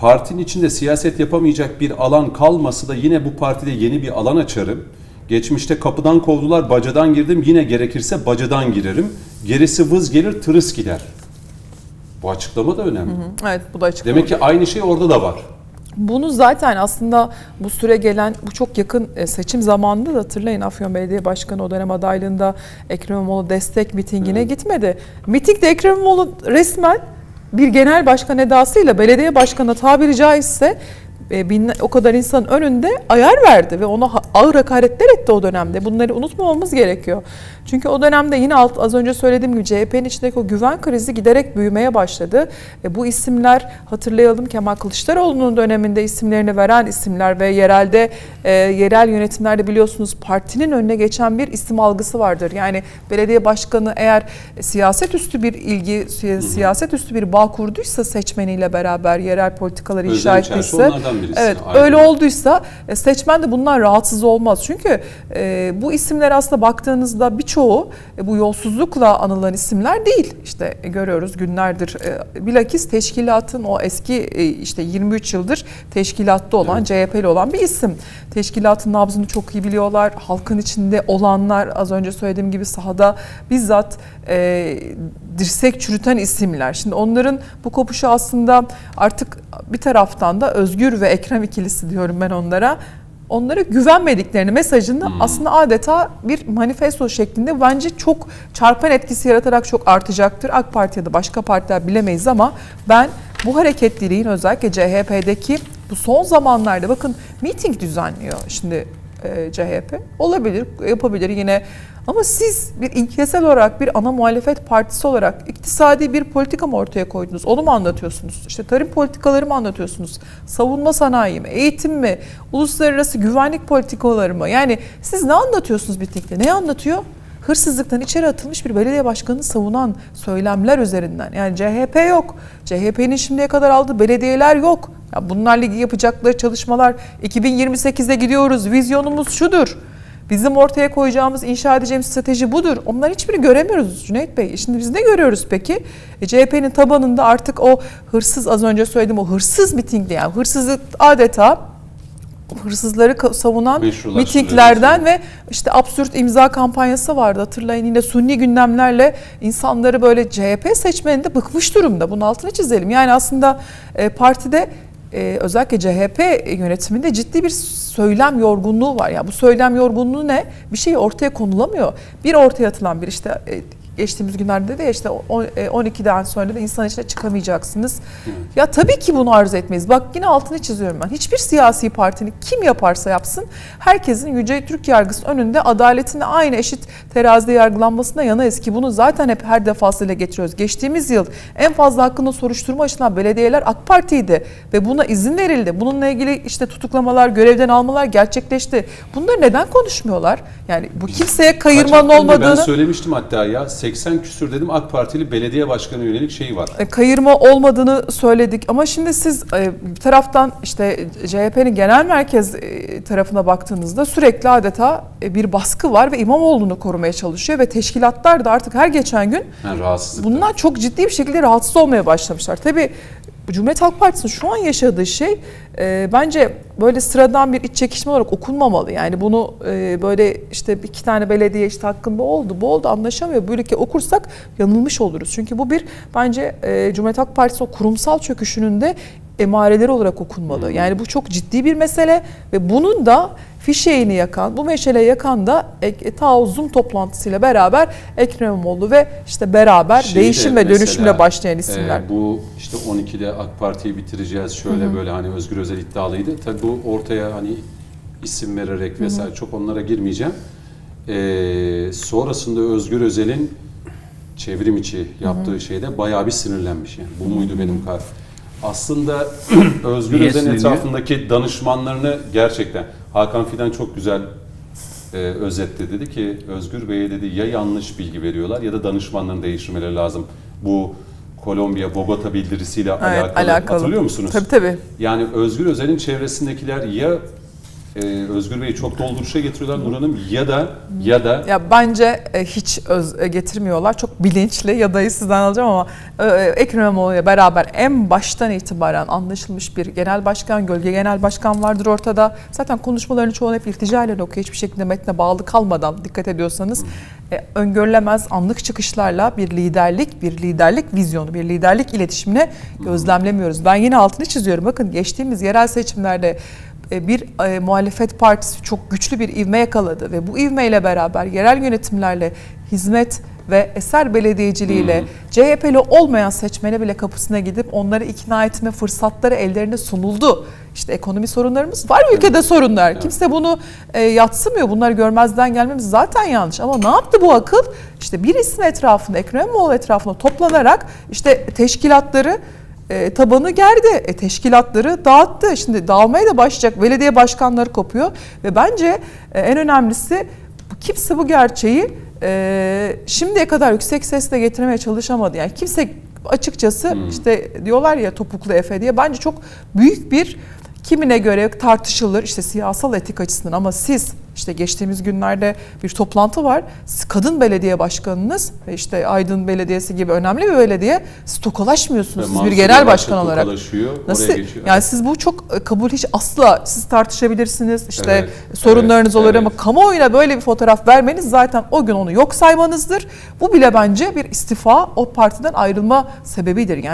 partinin içinde siyaset yapamayacak bir alan kalması da yine bu partide yeni bir alan açarım. Geçmişte kapıdan kovdular, bacadan girdim. Yine gerekirse bacadan girerim. Gerisi vız gelir, tırıs gider. Bu açıklama da önemli. Evet bu da açıklama. Demek ki aynı şey orada da var. Bunu zaten aslında bu süre gelen bu çok yakın e, seçim zamanında da hatırlayın Afyon Belediye Başkanı o dönem adaylığında Ekrem İmamoğlu destek mitingine gitmedi. Mitingde Ekrem İmamoğlu resmen bir genel başkan edasıyla belediye başkanına tabiri caizse e, bin, o kadar insanın önünde ayar verdi ve ona ağır hakaretler etti o dönemde. Bunları unutmamamız gerekiyor. Çünkü o dönemde yine alt, az önce söylediğim gibi CHP'nin içindeki o güven krizi giderek büyümeye başladı. E, bu isimler hatırlayalım Kemal Kılıçdaroğlu'nun döneminde isimlerini veren isimler ve yerelde e, yerel yönetimlerde biliyorsunuz partinin önüne geçen bir isim algısı vardır. Yani belediye başkanı eğer siyaset üstü bir ilgi, si- siyaset üstü bir bağ kurduysa seçmeniyle beraber yerel politikaları inşa ettiyse birisi. Evet Aynen. öyle olduysa e, seçmen de bundan rahatsız olmaz. Çünkü e, bu isimler aslında baktığınızda birçoğu e, bu yolsuzlukla anılan isimler değil. İşte e, görüyoruz günlerdir e, bilakis teşkilatın o eski e, işte 23 yıldır teşkilatta olan CHP'li olan bir isim. Teşkilatın nabzını çok iyi biliyorlar. Halkın içinde olanlar az önce söylediğim gibi sahada bizzat e, dirsek çürüten isimler. Şimdi onların bu kopuşu aslında artık bir taraftan da Özgür ve Ekrem ikilisi diyorum ben onlara. Onlara güvenmediklerini mesajını aslında adeta bir manifesto şeklinde bence çok çarpan etkisi yaratarak çok artacaktır. AK Parti ya da başka partiler bilemeyiz ama ben bu hareketliliğin özellikle CHP'deki bu son zamanlarda bakın miting düzenliyor şimdi e, CHP. Olabilir, yapabilir yine ama siz bir ilkesel olarak bir ana muhalefet partisi olarak iktisadi bir politika mı ortaya koydunuz? Onu mu anlatıyorsunuz? İşte tarım politikaları mı anlatıyorsunuz? Savunma sanayi mi? Eğitim mi? Uluslararası güvenlik politikaları mı? Yani siz ne anlatıyorsunuz mitingde? Ne anlatıyor? Hırsızlıktan içeri atılmış bir belediye başkanını savunan söylemler üzerinden. Yani CHP yok. CHP'nin şimdiye kadar aldığı belediyeler yok. Ya bunlarla ilgili yapacakları çalışmalar 2028'e gidiyoruz. Vizyonumuz şudur. Bizim ortaya koyacağımız, inşa edeceğimiz strateji budur. Onlar hiçbirini göremiyoruz Cüneyt Bey. Şimdi biz ne görüyoruz peki? E, CHP'nin tabanında artık o hırsız, az önce söylediğim o hırsız mitingde yani hırsızlık adeta hırsızları savunan mitinglerden ve işte absürt imza kampanyası vardı. Hatırlayın yine sunni gündemlerle insanları böyle CHP seçmeninde bıkmış durumda. Bunun altını çizelim. Yani aslında e, partide e, özellikle CHP yönetiminde ciddi bir söylem yorgunluğu var. Ya bu söylem yorgunluğu ne? Bir şey ortaya konulamıyor. Bir ortaya atılan bir işte e, geçtiğimiz günlerde de işte o- e, 12'den sonra da insan içine çıkamayacaksınız. Ya tabii ki bunu arzu etmeyiz. Bak yine altını çiziyorum ben. Hiçbir siyasi partinin kim yaparsa yapsın herkesin Yüce Türk yargısının önünde adaletin aynı eşit terazide yargılanmasına yanayız ki bunu zaten hep her defasıyla getiriyoruz. Geçtiğimiz yıl en fazla hakkında soruşturma açılan belediyeler AK Parti'ydi ve buna izin verildi. Bununla ilgili işte tutuklamalar, görevden almalar gerçekleşti. Bunları neden konuşmuyorlar? Yani bu kimseye kayırmanın önce Ben olmadığını söylemiştim hatta ya 80 küsür dedim AK Partili belediye başkanı yönelik şey var. E, kayırma olmadığını söyledik ama şimdi siz e, bir taraftan işte CHP'nin genel merkez e, tarafına baktığınızda sürekli adeta e, bir baskı var ve İmamoğlu'nu korumaya çalışıyor ve teşkilatlar da artık her geçen gün Yani bundan çok ciddi bir şekilde rahatsız olmaya başlamışlar. Tabii Cumhuriyet Halk Partisi'nin şu an yaşadığı şey e, bence böyle sıradan bir iç çekişme olarak okunmamalı. Yani bunu e, böyle işte iki tane belediye işte hakkında oldu, bu oldu anlaşamıyor. Böyle ki okursak yanılmış oluruz. Çünkü bu bir bence e, Cumhuriyet Halk Partisi o kurumsal çöküşünün de emareleri olarak okunmalı. Yani bu çok ciddi bir mesele ve bunun da fişeğini yakan, bu meşale yakan da e, ta o Zoom toplantısıyla beraber Ekrem İmamoğlu ve işte beraber Şeyi de değişim ve dönüşümle başlayan isimler. e, bu işte 12'de AK Parti'yi bitireceğiz şöyle böyle hani Özgür Özel iddialıydı. Tabii bu ortaya hani isim vererek vesaire çok onlara girmeyeceğim. E, sonrasında Özgür Özel'in çevrim içi yaptığı şeyde bayağı bir sinirlenmiş yani. Bu muydu benim kar? Aslında Özgür sinirleniyor? etrafındaki danışmanlarını gerçekten Hakan Fidan çok güzel e, özetle dedi ki Özgür Bey'e dedi ya yanlış bilgi veriyorlar ya da danışmanlarını değiştirmeleri lazım. Bu Kolombiya Bogota bildirisiyle Evet, alakalı. alakalı. Hatırlıyor musunuz? Tabii tabii. Yani Özgür Özel'in çevresindekiler ya e, Özgür Bey'i çok dolduruşa getiriyorlar Nur Hanım ya da ya da Ya bence e, hiç öz e, getirmiyorlar. Çok bilinçli ya da sizden alacağım ama Ekrem İmamoğlu ile beraber en baştan itibaren anlaşılmış bir genel başkan, gölge genel başkan vardır ortada. Zaten konuşmalarını çoğunu hep irtica ile okuyor. Hiçbir şekilde metne bağlı kalmadan dikkat ediyorsanız e, öngörülemez anlık çıkışlarla bir liderlik, bir liderlik vizyonu, bir liderlik iletişimine gözlemlemiyoruz. Ben yine altını çiziyorum. Bakın geçtiğimiz yerel seçimlerde bir e, muhalefet partisi çok güçlü bir ivme yakaladı ve bu ivmeyle beraber yerel yönetimlerle hizmet ve eser belediyeciliğiyle CHP'li olmayan seçmene bile kapısına gidip onları ikna etme fırsatları ellerine sunuldu. İşte ekonomi sorunlarımız var ülkede sorunlar. Kimse bunu e, yatsımıyor. Bunları görmezden gelmemiz zaten yanlış. Ama ne yaptı bu akıl? İşte bir isim etrafında, Ekrem İmamoğlu etrafında toplanarak işte teşkilatları e, tabanı gerdi. E, teşkilatları dağıttı. Şimdi dağılmaya da başlayacak. Belediye başkanları kopuyor. Ve bence e, en önemlisi kimse bu gerçeği e, şimdiye kadar yüksek sesle getirmeye çalışamadı. Yani kimse açıkçası işte diyorlar ya topuklu Efe diye bence çok büyük bir kimine göre tartışılır işte siyasal etik açısından ama siz işte geçtiğimiz günlerde bir toplantı var. Kadın belediye başkanınız ve işte Aydın Belediyesi gibi önemli bir belediye siz tokalaşmıyorsunuz siz bir genel başkan olarak. Nasıl? Yani siz bu çok e, kabul hiç asla siz tartışabilirsiniz. işte Evet, sorunlarınız evet, olur evet. ama kamuoyuna böyle bir fotoğraf vermeniz zaten o gün onu yok saymanızdır. Bu bile bence bir istifa o partiden ayrılma sebebidir. Yani